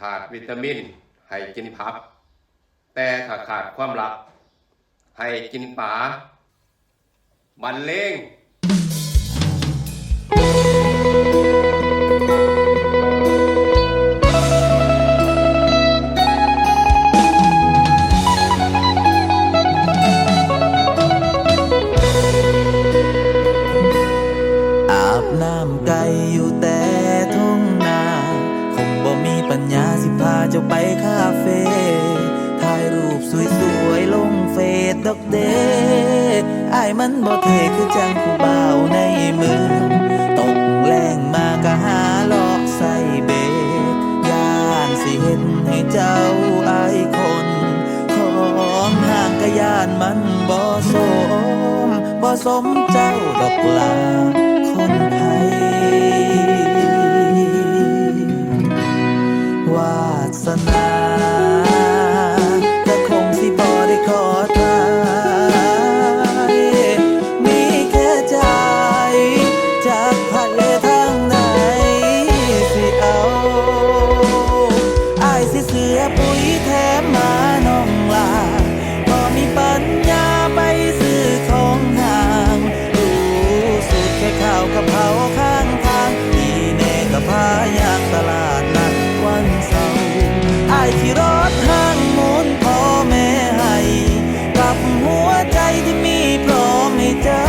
ขาดวิตามิน ให้กินผัก แต่ถ้าขาดความรัก ให้กินปลาบันเลง ดอกเดอ้ายมันบ่เท่คือจังผู้บ่าวในเมืองตกแรงมากะหาลอกใส่เบสย่านสิเห็นให้เจ้าอายคน ของห่างกะยานมันบ่สมบ่สมเจ้าดอกลาคนไทย อายขี่รถห้างมุนพ่อแม่ให้กับหัวใจที่มีพร้อมให้เจ้า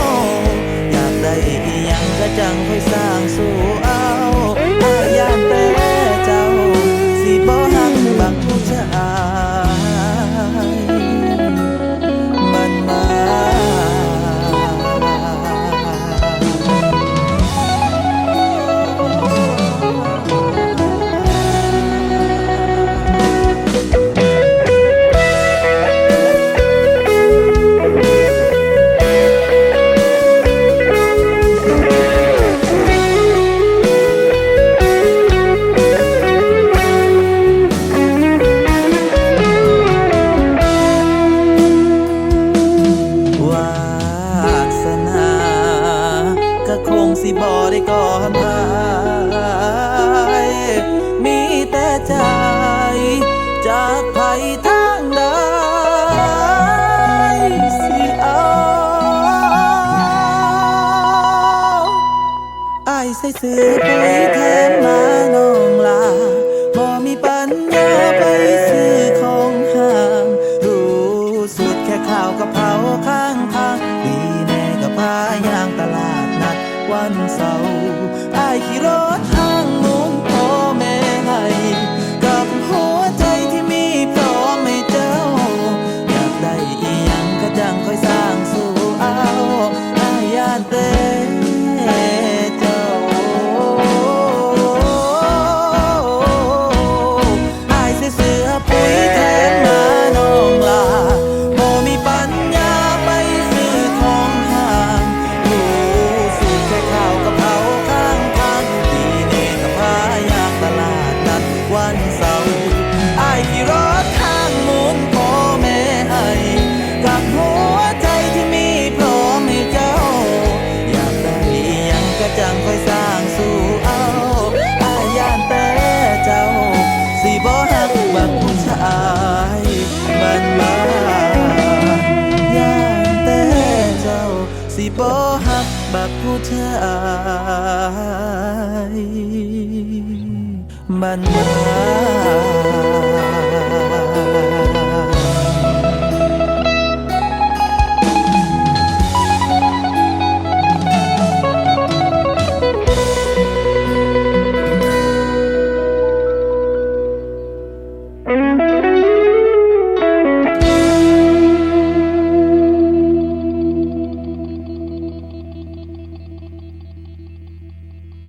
อยากได้อีหยังก็จังค่อยสร้างสู้ ใจ จากไผทางใดสิเอาไอายใส่เสื้อปุ๋ยแทนมาน้องลาบ่มีปัญญาไปซื้อของห่างรู้สุดแค่ข้าวกะเพราข้างทางดีแน่กับพายางตลาดนัดวันเสาร์ไอายขี่รถห้างมุน หักบักผู้ชายมันมา